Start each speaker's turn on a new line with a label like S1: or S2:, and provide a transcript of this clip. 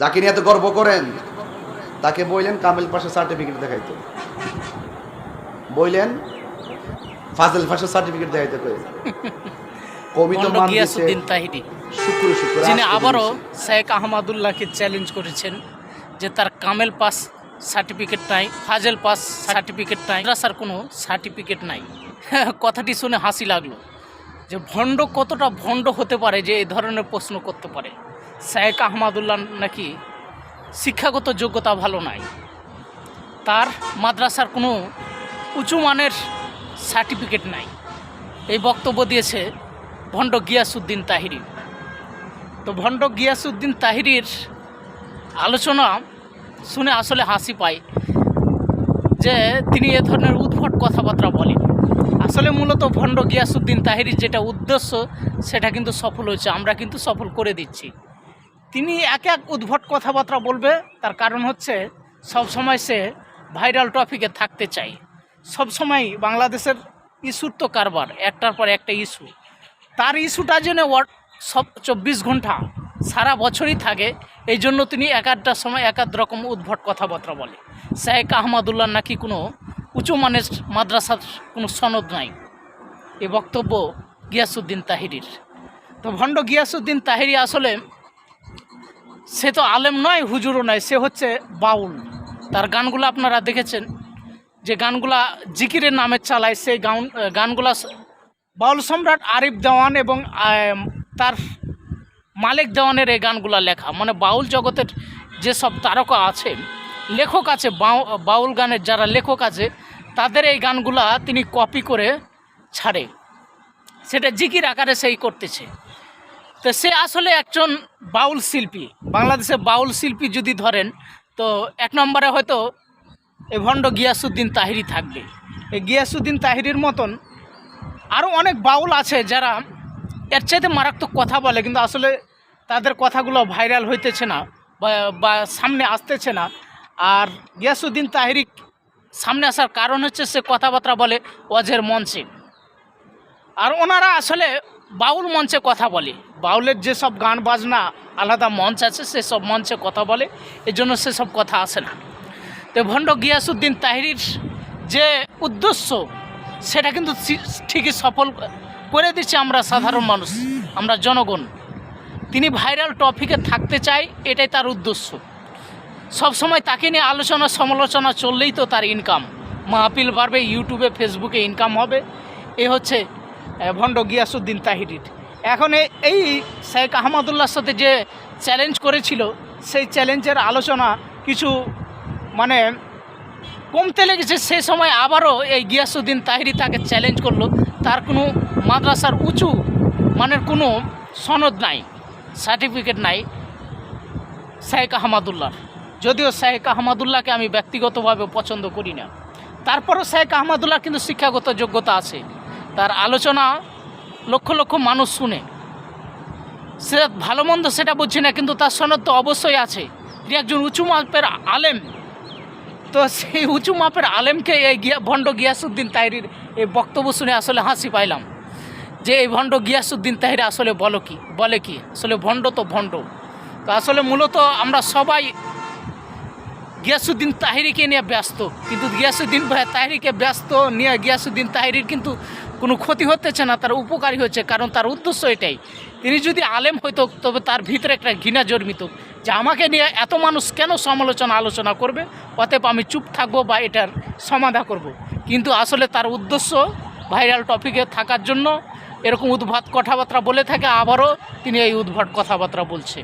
S1: যাকে নিয়ে এত গর্ব করেন তাকে বললেন কামেল পাশে সার্টিফিকেট দেখাইতো। বললেন ফাজল পাশে সার্টিফিকেট দেখাইতে মান শুক্র শুক্র
S2: যিনি আবারও শেখ আহমদুল্লাহকে চ্যালেঞ্জ করেছেন যে তার কামেল পাস সার্টিফিকেট নাই ফাজেল পাস সার্টিফিকেট নাই মাদ্রাসার কোনো সার্টিফিকেট নাই। কথাটি শুনে হাসি লাগল যে ভণ্ড কতটা ভণ্ড হতে পারে যে এই ধরনের প্রশ্ন করতে পারে। শেখ আহমদুল্লাহ নাকি শিক্ষাগত যোগ্যতা ভালো নাই। তার মাদ্রাসার কোনো উঁচু মানের সার্টিফিকেট নাই। এই বক্তব্য দিয়েছে ভণ্ড গিয়াসুদ্দিন তাহিরি। তো ভণ্ড গিয়াসুদ্দিন তাহিরির আলোচনা শুনে আসলে হাসি পায় যে তিনি এ ধরনের উদ্ভট কথাবার্তা বলেন। আসলে মূলত ভণ্ড গিয়াসুদ্দিন তাহিরির যেটা উদ্দেশ্য, সেটা কিন্তু সফল হয়েছে, আমরা কিন্তু সফল করে দিচ্ছি। তিনি এক এক উদ্ভট কথাবার্তা বলবে, তার কারণ হচ্ছে সব সময় সে ভাইরাল টপিকে থাকতে চায়। সব সময় বাংলাদেশের ইস্যুর তো কারবার, একটার পর একটা ইস্যু। তার ইস্যুটা যেন সব চব্বিশ ঘণ্টা সারা বছরই থাকে, এই জন্য তিনি এক একটার সময় এক আধ রকম উদ্ভট কথাবার্তা বলে। শেখ আহমদুল্লাহ নাকি কোনো উঁচু মানের মাদ্রাসার কোনো সনদ নাই। এ বক্তব্য গিয়াসুদ্দিন তাহিরির। তো ভণ্ড গিয়াসুদ্দিন তাহিরি আসলে সে তো আলেম নয়, হুজুরও নয়, সে হচ্ছে বাউল। তার গানগুলো আপনারা দেখেছেন, যে গানগুলা জিকিরের নামে চালায়, সেই গান গানগুলা বাউল সম্রাট আরিফ দেওয়ান এবং তার মালিক দেওয়ানের এই গানগুলা লেখা। মানে বাউল জগতের যেসব তারকা আছে, লেখক আছে, বাউ- বাউল গানের যারা লেখক আছে, তাদের এই গানগুলা তিনি কপি করে ছাড়ে। সেটা জিকির আকারে সেই করতেছে। তো সে আসলে একজন বাউল শিল্পী। বাংলাদেশে বাউল শিল্পী যদি ধরেন, তো এক নম্বরে হয়তো এই ভণ্ড গিয়াসুদ্দিন তাহিরি থাকবে। এই গিয়াসুদ্দিন তাহিরির মতন আরও অনেক বাউল আছে যারা এর চাইতে মারাত্মক কথা বলে, কিন্তু আসলে তাদের কথাগুলো ভাইরাল হইতেছে না বা- সামনে আসতেছে না। আর গিয়াসুদ্দিন তাহিরি সামনে আসার কারণ হচ্ছে সে কথাবার্তা বলে ওয়াজের মঞ্চে। আর ওনারা আসলে বাউল মঞ্চে কথা বলে। বাউলের যেসব গান বাজনা, আলাদা মঞ্চ আছে, সেসব মঞ্চে কথা বলে এই জন্য সেসব কথা আসে না। তো ভণ্ড গিয়াসুদ্দিন তাহিরির যে উদ্দেশ্য, সেটা কিন্তু ঠিকই সফল করে দিচ্ছে আমরা সাধারণ মানুষ, আমরা জনগণ। তিনি ভাইরাল টপিকে থাকতে চায়, এটাই তার উদ্দেশ্য। সব সময় তাকে নিয়ে আলোচনা, সমালোচনা চললেই তো তার ইনকাম মাহফিল বাড়বে, ইউটিউবে ফেসবুকে ইনকাম হবে। এ হচ্ছে ভণ্ড গিয়াসুদ্দিন তাহিরির। এখন এই শেখ আহমদুল্লাহর সাথে যে চ্যালেঞ্জ করেছিল, সেই চ্যালেঞ্জের আলোচনা কিছু মানে কমতে লেগেছে। সে সময় আবারও এই গিয়াসুদ্দিন তাহিরি তাকে চ্যালেঞ্জ করল। তার কোনো মাদ্রাসার উঁচু মানের কোনো সনদ নাই সার্টিফিকেট নাই শেখ আহমদুল্লাহর যদিও শেখ আহমদুল্লাহকে আমি ব্যক্তিগতভাবে পছন্দ করি না। তারপরও শেখ আহমদুল্লাহ কিন্তু শিক্ষাগত যোগ্যতা আছে। তার আলোচনা লক্ষ লক্ষ মানুষ শুনে। সে ভালো মন্দ সেটা বুঝছি না, কিন্তু তার সনদ তো অবশ্যই আছে। তিনি একজন উঁচু মাপের আলেম। তো সেই উঁচু মাপের আলেমকে এই গিয়া, ভণ্ড গিয়াসুদ্দিন তাহিরির এই বক্তব্য শুনে আসলে হাসি পাইলাম। যে এই ভণ্ড গিয়াসুদ্দিন তাহির আসলে বলো কি, বলে কি? আসলে ভণ্ড তো ভণ্ড। তো আসলে মূলত আমরা সবাই গিয়াসুদ্দিন তাহিরিকে নিয়ে ব্যস্ত। কিন্তু গিয়াসুদ্দিন তাহিরিকে ব্যস্ত নিয়ে গিয়াসুদ্দিন তাহিরির কিন্তু কোনো ক্ষতি হতেছে না, তার উপকারী হচ্ছে, কারণ তার উদ্দেশ্য এটাই। তিনি যদি আলেম হইতো, তবে তার ভিতরে একটা ঘৃণা জন্মিত যে আমাকে নিয়ে এত মানুষ কেন সমালোচনা আলোচনা করবে? অতএব আমি চুপ থাকব বা এটার সমাধা করব। কিন্তু আসলে তার উদ্দেশ্য ভাইরাল টপিকে থাকার জন্য এরকম উদ্ভাট কথাবার্তা বলে থাকে, আবারও তিনি এই উদ্ভট কথাবার্তা বলছে।